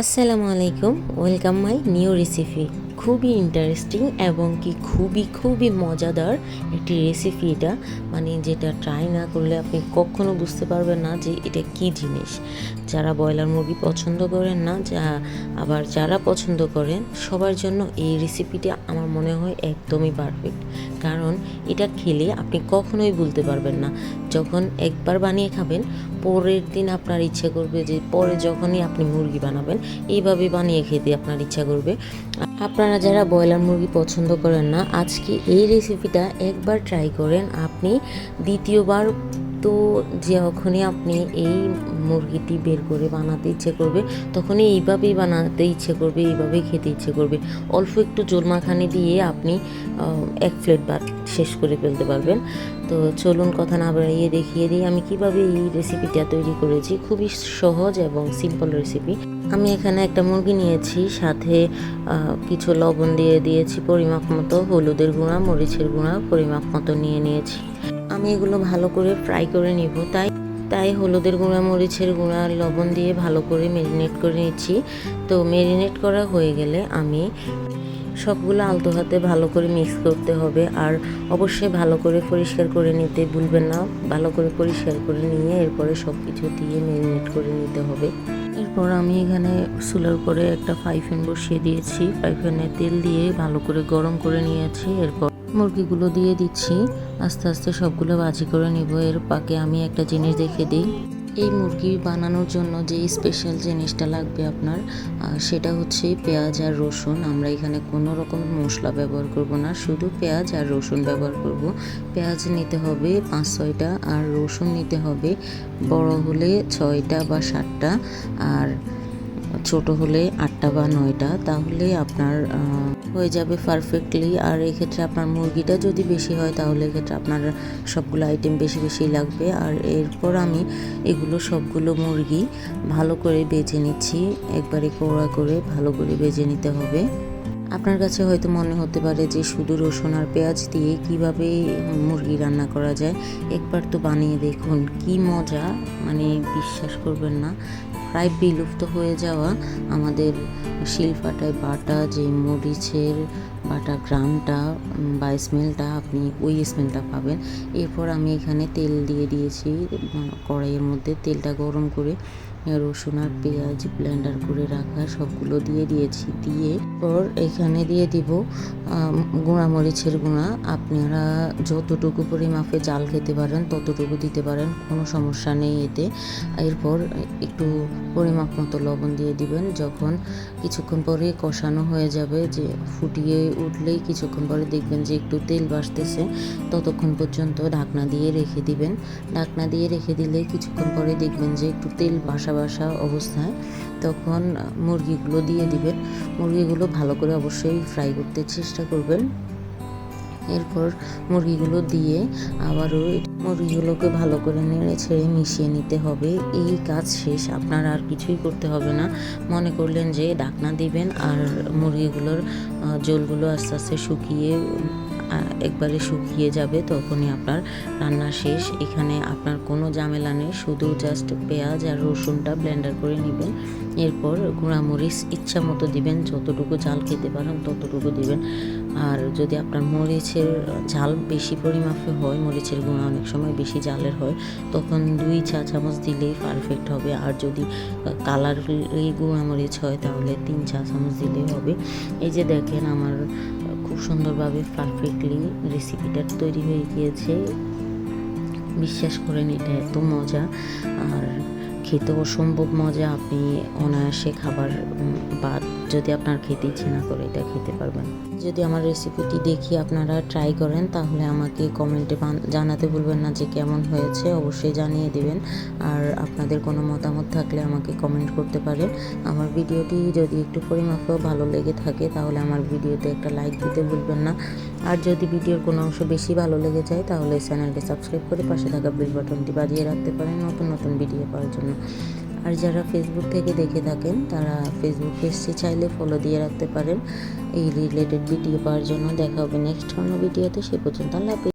আসসালামু আলাইকুম। Welcome my new recipe খুবই ইন্টারেস্টিং এবং কি খুবই খুবই মজাদার একটি রেসিপি এটা। মানে যেটা ট্রাই না করলে আপনি কখনো বুঝতে পারবেন না যে এটা কি জিনিস। যারা ব্রয়লার মুরগি পছন্দ করেন না, যা আবার যারা পছন্দ করেন, সবার জন্য এই রেসিপিটা আমার মনে হয় একদমই পারফেক্ট কারণ এটা খেলে আপনি কখনোই ভুলতে পারবেন না। যখন একবার বানিয়ে খাবেন পরের দিন আপনার ইচ্ছা করবে যে পরে যখনই আপনি মুরগি বানাবেন, এইভাবে বানিয়ে খেতে আপনার ইচ্ছা করবে। আপনারা যারা ব্রয়লার মুরগি পছন্দ করেন না, আজকে এই রেসিপিটা একবার ট্রাই করেন। আপনি দ্বিতীয়বার তো যখনই আপনি এই মুরগিটি বের করে বানাতে ইচ্ছে করবে, তখনই এইভাবেই বানাতে ইচ্ছে করবে, এইভাবেই খেতে ইচ্ছে করবে। অল্প একটু জোল মাখানি দিয়ে আপনি এক প্লেট ভাত শেষ করে ফেলতে পারবেন। তো চলুন কথা না বাড়িয়ে দেখিয়ে দিই, আমি কীভাবে এই রেসিপিটা তৈরি করেছি। খুবই সহজ এবং সিম্পল রেসিপি আমি এখানে একটা মুরগি নিয়েছি, সাথে কিছু লবণ দিয়ে দিয়েছি, পরিমাপ মতো, হলুদের গুঁড়া, মরিচের গুঁড়া, পরিমাপ মতো নিয়ে নিয়েছি। আমি এগুলো ভালো করে ফ্রাই করে নিব। তাই তাই হলুদের গুঁড়া, মরিচের গুঁড়া, লবণ দিয়ে ভালো করে মেরিনেট করে নিচ্ছি। তো মেরিনেট করা হয়ে গেলে আমি সবগুলো আলতো হাতে ভালো করে মিক্স করতে হবে। আর অবশ্যই ভালো করে পরিষ্কার করে নিতে ভুলবেন না। ভালো করে পরিষ্কার করে নিয়ে এরপরে সব কিছু দিয়ে মেরিনেট করে নিতে হবে। এরপর আমি এখানে চুলার উপরে একটা ফ্রাই প্যান বসিয়ে দিয়েছি। ফ্রাই প্যানে তেল দিয়ে ভালো করে গরম করে নিয়েছি। এরপর মুরগিগুলো দিয়ে দিচ্ছি। আস্তে আস্তে সবগুলো বাজি করে নিব। এর পাকে আমি একটা জিনিস দেখে দিই। এই মুরগি বানানোর জন্য যে স্পেশাল জিনিসটা লাগবে আপনার সেটা হচ্ছে পেঁয়াজ আর রসুন। আমরা এখানে কোনো রকম মশলা ব্যবহার করব না, শুধু পেঁয়াজ আর রসুন ব্যবহার করব। পেঁয়াজ নিতে হবে পাঁচ ছয়টা আর রসুন নিতে হবে। বড় হলে ছয়টা বা সাতটা। আর ছোট হলে আটটা বা নয়টা, তাহলে আপনার হয়ে যাবে পারফেক্টলি আর এক্ষেত্রে আপনার মুরগিটা যদি বেশি হয়, তাহলে এক্ষেত্রে আপনার সবগুলো আইটেম বেশি বেশি লাগবে। আর এরপর আমি এগুলো সবগুলো মুরগি ভালো করে বেজে নিচ্ছি। একবারে কোড়া করে ভালো করে বেজে নিতে হবে। আপনার কাছে হয়তো মনে হতে পারে যে শুধু রসুন আর পেঁয়াজ দিয়ে কীভাবে মুরগি রান্না করা যায়। একবার তো বানিয়ে দেখুন, কি মজা। মানে বিশ্বাস করবেন না, প্রায় বিলুপ্ত হয়ে যাওয়া আমাদের শিলফাটায় বাটা, যে মরিচের বাটা গ্রামটা বা স্মেলটা আপনি ওই স্মেলটা পাবেন। এরপর আমি এখানে তেল দিয়ে দিয়েছি কড়াইয়ের মধ্যে তেলটা গরম করে রসুন আর পেঁয়াজ ব্লেন্ডার করে রাখা সবগুলো দিয়ে দিয়েছি। দিয়ে পর এখানে দিয়ে দিব গুঁড়া মরিচের গুঁড়া। আপনারা যতটুকু পরিমাপে জাল খেতে পারেন, ততটুকু দিতে পারেন, কোনো সমস্যা নেই এতে। এরপর একটু পরিমাপ মতো লবণ দিয়ে দিবেন, যখন কিছুক্ষণ পরে কষানো হয়ে যাবে, যে ফুটিয়ে উঠলেই কিছুক্ষণ পরে দেখবেন যে একটু তেল বাসতেছে ততক্ষণ পর্যন্ত ঢাকনা দিয়ে রেখে দিবেন। ঢাকনা দিয়ে রেখে দিলে কিছুক্ষণ পরে দেখবেন যে একটু তেল বাসা বাসা অবস্থায়। তখন মুরগিগুলো দিয়ে দিবেন। মুরগিগুলো ভালো করে অবশ্যই ফ্রাই করতে চেষ্টা করবেন। এরপর মুরগিগুলো দিয়ে আবারও মুরগিগুলোকে ভালো করে নেড়ে ছেড়ে মিশিয়ে নিতে হবে। এই কাজ শেষ, আপনার আর কিছুই করতে হবে না। মনে করলেন যে ডাকনা দিবেন আর মুরগিগুলোর জলগুলো আস্তে আস্তে শুকিয়ে একবারে শুকিয়ে যাবে তখনই আপনার রান্না শেষ। এখানে আপনার কোনো ঝামেলা নেই, শুধু জাস্ট পেঁয়াজ আর রসুনটা ব্লেন্ডার করে নেবেন। এরপর গুঁড়ামরিচ ইচ্ছা মতো দিবেন, যতটুকু ঝাল খেতে পারেন ততটুকু দিবেন। আর যদি আপনার মরিচের ঝাল বেশি পরিমাপে হয়, মরিচের গুঁড়া অনেক সময় বেশি ঝালের হয়, তখন দুই চা চামচ দিলেই পারফেক্ট হবে। আর যদি কালার গুঁড়া মরিচ হয়, তাহলে তিন চা চামচ দিলেই হবে। এই যে দেখেন আমার খুব সুন্দরভাবে পারফেক্টলি রেসিপিটা তৈরি হয়ে গিয়েছে। বিশ্বাস করেন, এটা এত মজা। আর খেতে অসম্ভব মজা। আপনি অনায়াসে খাবার বা যদি আপনার খেতে ইচ্ছে না করে, এটা খেতে পারবেন। যদি আমার রেসিপিটি দেখি আপনারা ট্রাই করেন, তাহলে আমাকে কমেন্টে জানাতে ভুলবেন না যে কেমন হয়েছে, অবশ্যই জানিয়ে দেবেন। আর আপনাদের কোনো মতামত থাকলে আমাকে কমেন্ট করতে পারেন। আমার ভিডিওটি যদি একটু পরিমাপেও ভালো লেগে থাকে, তাহলে আমার ভিডিওতে একটা লাইক দিতে ভুলবেন না। আর যদি ভিডিওর কোনো অংশ বেশি ভালো লেগে যায়, তাহলে চ্যানেলটি সাবস্ক্রাইব করে পাশে থাকা বেল বাটনটি বাজিয়ে রাখতে পারেন নতুন নতুন ভিডিও পাওয়ার জন্য। আর যারা ফেসবুক থেকে দেখে থাকেন, তারা ফেসবুক পেজটি চাইলে ফলো দিয়ে রাখতে পারেন এই রিলেটেড ভিডিও পাওয়ার জন্য দেখা হবে নেক্সট অন্য ভিডিওতে সে পর্যন্ত আল্লাহ।